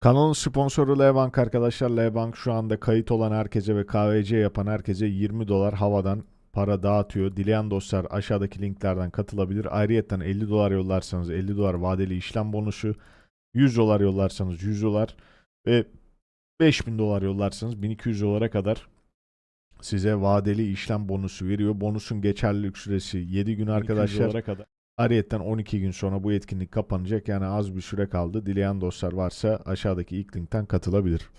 Kanalın sponsoru L-Bank arkadaşlar. L-Bank şu anda kayıt olan herkese ve KVC yapan herkese 20 dolar havadan para dağıtıyor. Dileyen dostlar aşağıdaki linklerden katılabilir. Ayrıyeten 50 dolar yollarsanız 50 dolar vadeli işlem bonusu, 100 dolar yollarsanız 100 dolar ve 5000 dolar yollarsanız 1200 dolara kadar size vadeli işlem bonusu veriyor. Bonusun geçerlilik süresi 7 gün arkadaşlar. kadar. Ayrıyeten 12 gün sonra bu etkinlik kapanacak. Yani az bir süre kaldı. Dileyen dostlar varsa aşağıdaki ilk linkten katılabilir.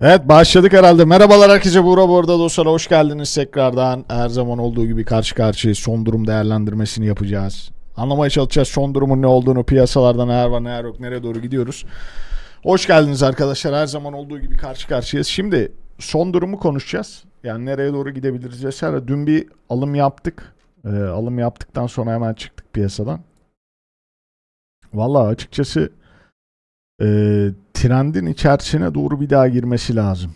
Evet başladık herhalde. Merhabalar herkese Buğra bu arada dostlar hoş geldiniz tekrardan. Her zaman olduğu gibi karşı karşıya son durum değerlendirmesini yapacağız. Anlamaya çalışacağız son durumun ne olduğunu, piyasalarda neler var neler yok, nereye doğru gidiyoruz. Hoş geldiniz arkadaşlar. Her zaman olduğu gibi karşı karşıyayız. Şimdi son durumu konuşacağız. Yani nereye doğru gidebiliriz vesaire. Dün bir alım yaptık. Ee, alım yaptıktan sonra hemen çıktık piyasadan. Vallahi açıkçası e, trendin içerisine doğru bir daha girmesi lazım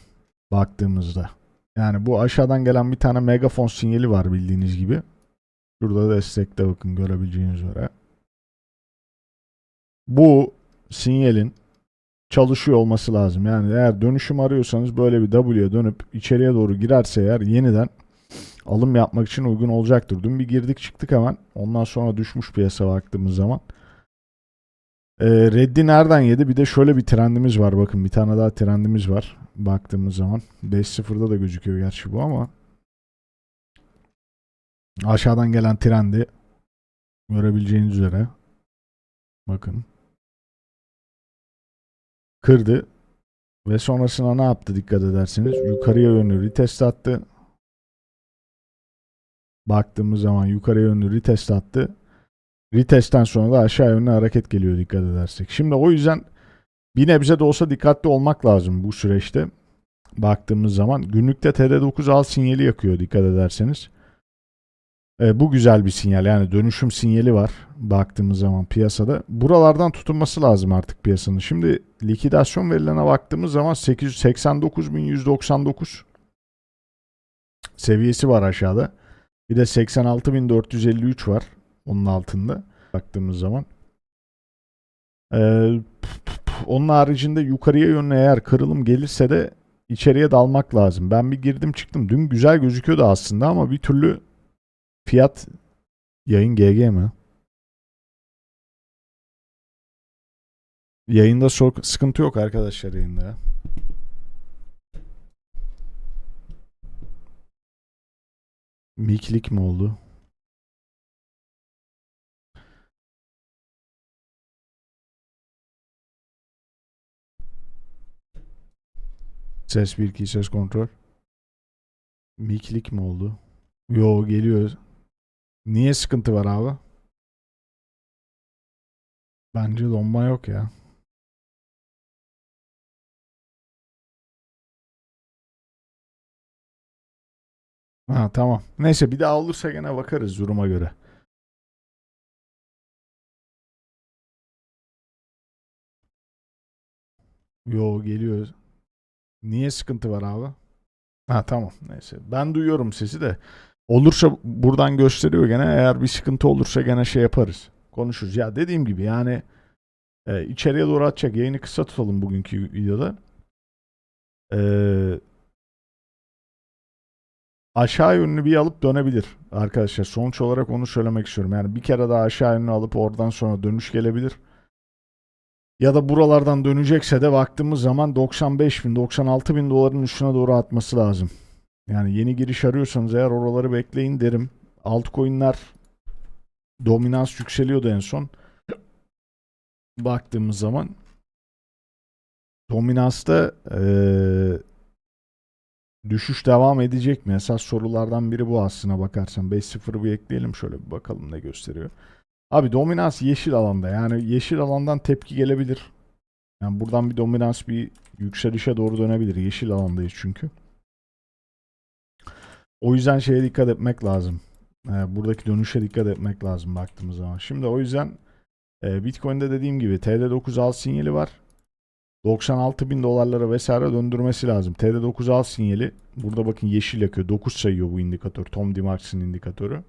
baktığımızda. Yani bu aşağıdan gelen bir tane megafon sinyali var bildiğiniz gibi. Şurada destekte bakın görebileceğiniz üzere. Bu sinyalin çalışıyor olması lazım. Yani eğer dönüşüm arıyorsanız böyle bir W'ye dönüp içeriye doğru girerse eğer yeniden alım yapmak için uygun olacaktır. Dün bir girdik çıktık hemen. Ondan sonra düşmüş piyasa baktığımız zaman. Ee, Reddi nereden yedi? Bir de şöyle bir trendimiz var. Bakın bir tane daha trendimiz var. Baktığımız zaman. 5.0'da da gözüküyor gerçi bu ama. Aşağıdan gelen trendi görebileceğiniz üzere. Bakın. Kırdı. Ve sonrasında ne yaptı dikkat ederseniz. Yukarıya yönlü retest attı. Baktığımız zaman yukarıya yönlü retest attı. Retest'ten sonra da aşağı yönlü hareket geliyor dikkat edersek. Şimdi o yüzden bir nebze de olsa dikkatli olmak lazım bu süreçte. Baktığımız zaman günlükte TD9 al sinyali yakıyor dikkat ederseniz. E, bu güzel bir sinyal yani dönüşüm sinyali var baktığımız zaman piyasada. Buralardan tutunması lazım artık piyasanın. Şimdi likidasyon verilerine baktığımız zaman 889.199 seviyesi var aşağıda. Bir de 86.453 var onun altında baktığımız zaman. Ee, onun haricinde yukarıya yönlü eğer kırılım gelirse de içeriye dalmak lazım. Ben bir girdim çıktım. Dün güzel gözüküyordu aslında ama bir türlü fiyat yayın GG mi? Yayında sıkıntı yok arkadaşlar yayında ya. Miklik mi oldu? Ses 1 2 ses kontrol. Miklik mi oldu? Yo geliyor. Niye sıkıntı var abi? Bence donma yok ya. Ha tamam. Neyse bir daha olursa gene bakarız duruma göre. Yo geliyor. Niye sıkıntı var abi? Ha tamam neyse. Ben duyuyorum sesi de. Olursa buradan gösteriyor gene. Eğer bir sıkıntı olursa gene şey yaparız. Konuşuruz. Ya dediğim gibi yani e, içeriye doğru atacak. Yayını kısa tutalım bugünkü videoda. Eee aşağı yönlü bir alıp dönebilir arkadaşlar. Sonuç olarak onu söylemek istiyorum. Yani bir kere daha aşağı yönlü alıp oradan sonra dönüş gelebilir. Ya da buralardan dönecekse de baktığımız zaman 95 bin, 96 bin doların üstüne doğru atması lazım. Yani yeni giriş arıyorsanız eğer oraları bekleyin derim. Altcoin'ler dominans yükseliyordu en son. Baktığımız zaman dominansta eee Düşüş devam edecek mi? Esas sorulardan biri bu aslına bakarsan. 5-0'ı bir ekleyelim şöyle bir bakalım ne gösteriyor. Abi dominans yeşil alanda. Yani yeşil alandan tepki gelebilir. Yani buradan bir dominans bir yükselişe doğru dönebilir. Yeşil alandayız çünkü. O yüzden şeye dikkat etmek lazım. Ee, buradaki dönüşe dikkat etmek lazım baktığımız zaman. Şimdi o yüzden e, Bitcoin'de dediğim gibi TD9 al sinyali var. 96 bin dolarlara vesaire döndürmesi lazım. TD9 al sinyali. Burada bakın yeşil yakıyor. 9 sayıyor bu indikatör. Tom DeMarks'ın indikatörü.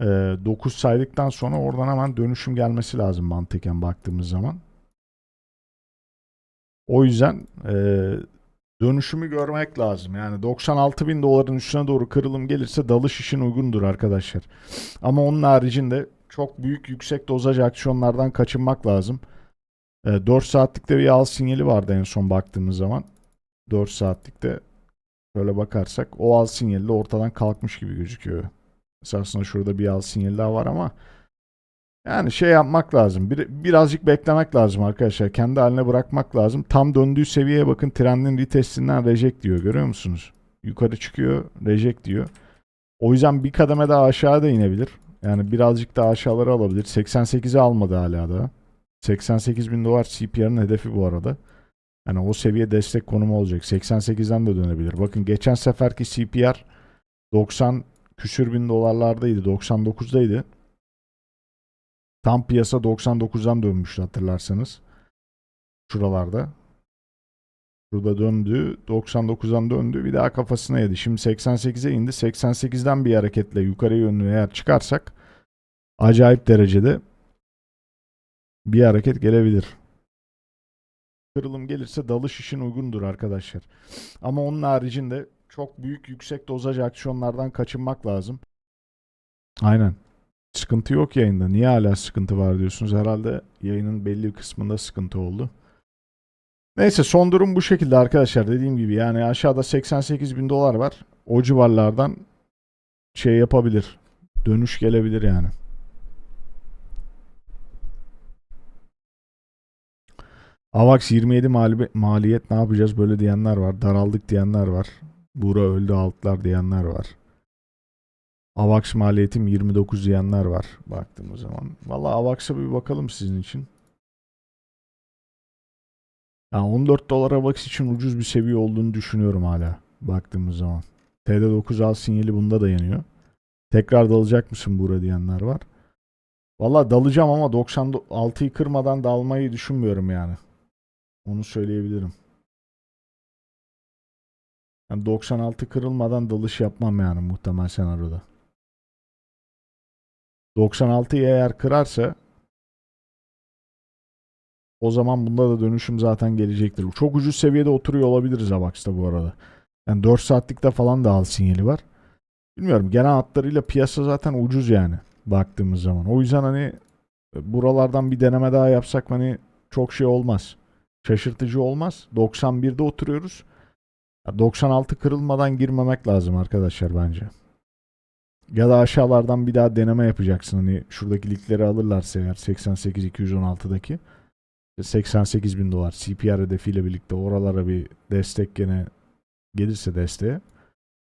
Ee, 9 saydıktan sonra oradan hemen dönüşüm gelmesi lazım mantıken baktığımız zaman. O yüzden e, dönüşümü görmek lazım. Yani 96 bin doların üstüne doğru kırılım gelirse dalış için uygundur arkadaşlar. Ama onun haricinde çok büyük yüksek dozaj aksiyonlardan kaçınmak lazım. E, 4 saatlikte bir al sinyali vardı en son baktığımız zaman. 4 saatlikte Şöyle bakarsak o al sinyali de ortadan kalkmış gibi gözüküyor. Esasında şurada bir al sinyali daha var ama yani şey yapmak lazım. Bir, birazcık beklemek lazım arkadaşlar. Kendi haline bırakmak lazım. Tam döndüğü seviyeye bakın. Trendin retestinden reject diyor. Görüyor musunuz? Yukarı çıkıyor. Reject diyor. O yüzden bir kademe daha aşağı da inebilir. Yani birazcık daha aşağıları alabilir. 88'e almadı hala da. 88 bin dolar CPR'ın hedefi bu arada. Yani o seviye destek konumu olacak. 88'den de dönebilir. Bakın geçen seferki CPR 90 küsür bin dolarlardaydı. 99'daydı. Tam piyasa 99'dan dönmüştü hatırlarsanız. Şuralarda. Şurada döndü. 99'dan döndü. Bir daha kafasına yedi. Şimdi 88'e indi. 88'den bir hareketle yukarı yönlü eğer çıkarsak acayip derecede bir hareket gelebilir kırılım gelirse dalış için uygundur arkadaşlar. Ama onun haricinde çok büyük yüksek dozaj aksiyonlardan kaçınmak lazım. Aynen. Sıkıntı yok yayında. Niye hala sıkıntı var diyorsunuz. Herhalde yayının belli kısmında sıkıntı oldu. Neyse son durum bu şekilde arkadaşlar. Dediğim gibi yani aşağıda 88 bin dolar var. O civarlardan şey yapabilir. Dönüş gelebilir yani. Avax 27 mali maliyet ne yapacağız böyle diyenler var. Daraldık diyenler var. Bura öldü altlar diyenler var. Avax maliyetim 29 diyenler var baktığımız zaman. Valla Avax'a bir bakalım sizin için. Ya 14 dolar Avax için ucuz bir seviye olduğunu düşünüyorum hala baktığımız zaman. TD9 al sinyali bunda da yanıyor. Tekrar dalacak mısın Bura diyenler var. Valla dalacağım ama 96'yı kırmadan dalmayı düşünmüyorum yani. Onu söyleyebilirim. Yani 96 kırılmadan dalış yapmam yani muhtemel senaryoda. 96'yı eğer kırarsa o zaman bunda da dönüşüm zaten gelecektir. Çok ucuz seviyede oturuyor olabiliriz Avax'ta bu arada. Yani 4 saatlikte falan da al sinyali var. Bilmiyorum genel hatlarıyla piyasa zaten ucuz yani baktığımız zaman. O yüzden hani buralardan bir deneme daha yapsak hani çok şey olmaz şaşırtıcı olmaz. 91'de oturuyoruz. 96 kırılmadan girmemek lazım arkadaşlar bence. Ya da aşağılardan bir daha deneme yapacaksın. Hani şuradaki ligleri alırlarsa eğer 88 216'daki 88 bin dolar CPR hedefiyle birlikte oralara bir destek gene gelirse desteğe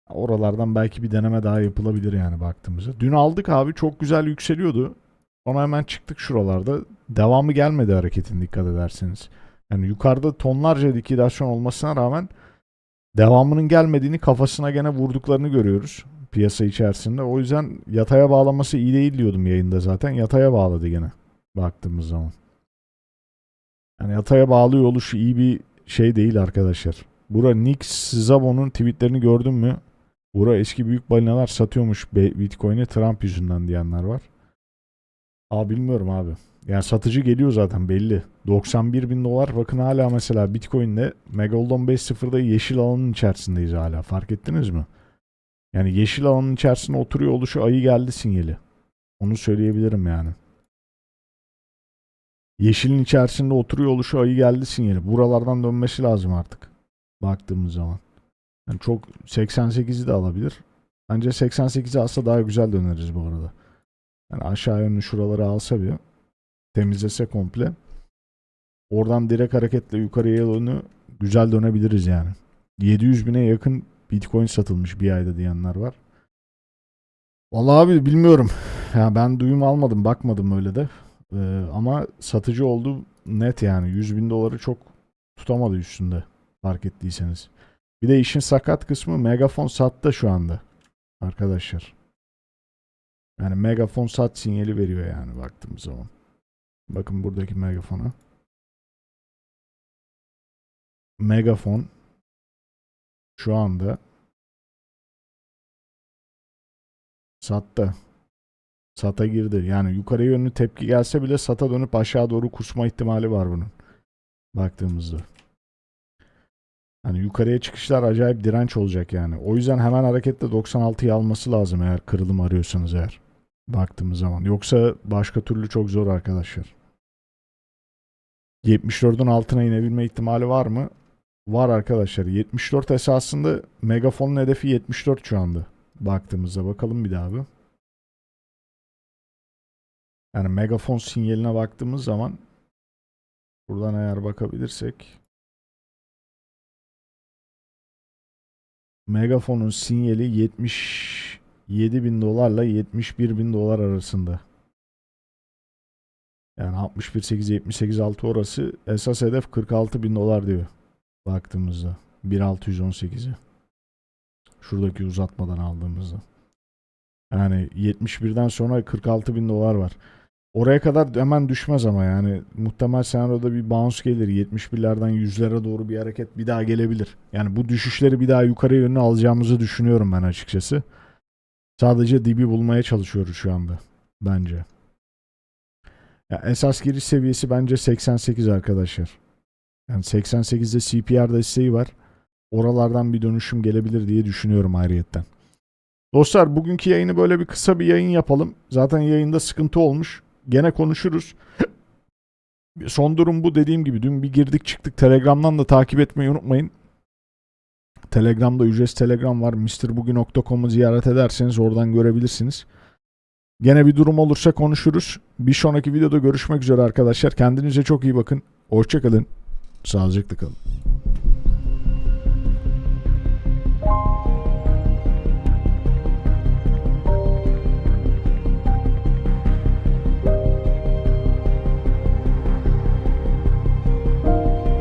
oralardan belki bir deneme daha yapılabilir yani baktığımızda. Dün aldık abi çok güzel yükseliyordu. Sonra hemen çıktık şuralarda. Devamı gelmedi hareketin dikkat ederseniz. Yani yukarıda tonlarca likidasyon olmasına rağmen devamının gelmediğini kafasına gene vurduklarını görüyoruz piyasa içerisinde. O yüzden yataya bağlaması iyi değil diyordum yayında zaten. Yataya bağladı gene baktığımız zaman. Yani yataya bağlıyor oluşu iyi bir şey değil arkadaşlar. Bura Nix Szabo'nun tweetlerini gördün mü? Bura eski büyük balinalar satıyormuş Bitcoin'e Trump yüzünden diyenler var. Aa bilmiyorum abi. Yani satıcı geliyor zaten belli. 91 bin dolar. Bakın hala mesela Bitcoin'de Megalodon 5.0'da yeşil alanın içerisindeyiz hala. Fark ettiniz mi? Yani yeşil alanın içerisinde oturuyor oluşu ayı geldi sinyali. Onu söyleyebilirim yani. Yeşilin içerisinde oturuyor oluşu ayı geldi sinyali. Buralardan dönmesi lazım artık. Baktığımız zaman. Yani çok 88'i de alabilir. Bence 88'i alsa daha güzel döneriz bu arada. Yani aşağı yönlü şuraları alsa bir temizlese komple. Oradan direkt hareketle yukarıya yönü güzel dönebiliriz yani. 700 bine yakın Bitcoin satılmış bir ayda diyenler var. Vallahi abi bilmiyorum. Ya ben duyum almadım, bakmadım öyle de. Ee, ama satıcı oldu net yani. 100 bin doları çok tutamadı üstünde fark ettiyseniz. Bir de işin sakat kısmı Megafon sattı şu anda. Arkadaşlar. Yani Megafon sat sinyali veriyor yani baktığımız zaman. Bakın buradaki megafona. Megafon şu anda sattı. Sata girdi. Yani yukarı yönlü tepki gelse bile sata dönüp aşağı doğru kusma ihtimali var bunun. Baktığımızda. Hani yukarıya çıkışlar acayip direnç olacak yani. O yüzden hemen hareketle 96'yı alması lazım eğer kırılım arıyorsanız eğer. Baktığımız zaman. Yoksa başka türlü çok zor arkadaşlar. 74'ün altına inebilme ihtimali var mı? Var arkadaşlar. 74 esasında Megafon'un hedefi 74 şu anda. Baktığımızda bakalım bir daha bir. Yani Megafon sinyaline baktığımız zaman buradan eğer bakabilirsek Megafon'un sinyali 77 bin dolarla 71 bin dolar arasında. Yani 61.8 78.6 orası. Esas hedef 46 bin dolar diyor. Baktığımızda. 1618'i. Şuradaki uzatmadan aldığımızda. Yani 71'den sonra 46 bin dolar var. Oraya kadar hemen düşmez ama yani muhtemel senaryoda bir bounce gelir. 71'lerden 100'lere doğru bir hareket bir daha gelebilir. Yani bu düşüşleri bir daha yukarı yönlü alacağımızı düşünüyorum ben açıkçası. Sadece dibi bulmaya çalışıyoruz şu anda. Bence. Ya esas giriş seviyesi bence 88 arkadaşlar. Yani 88'de CPR desteği var. Oralardan bir dönüşüm gelebilir diye düşünüyorum ayrıyetten. Dostlar bugünkü yayını böyle bir kısa bir yayın yapalım. Zaten yayında sıkıntı olmuş. Gene konuşuruz. Son durum bu dediğim gibi. Dün bir girdik çıktık. Telegram'dan da takip etmeyi unutmayın. Telegram'da ücretsiz Telegram var. MrBugün.com'u ziyaret ederseniz oradan görebilirsiniz. Gene bir durum olursa konuşuruz. Bir sonraki videoda görüşmek üzere arkadaşlar. Kendinize çok iyi bakın. Hoşçakalın. Sağlıcakla kalın.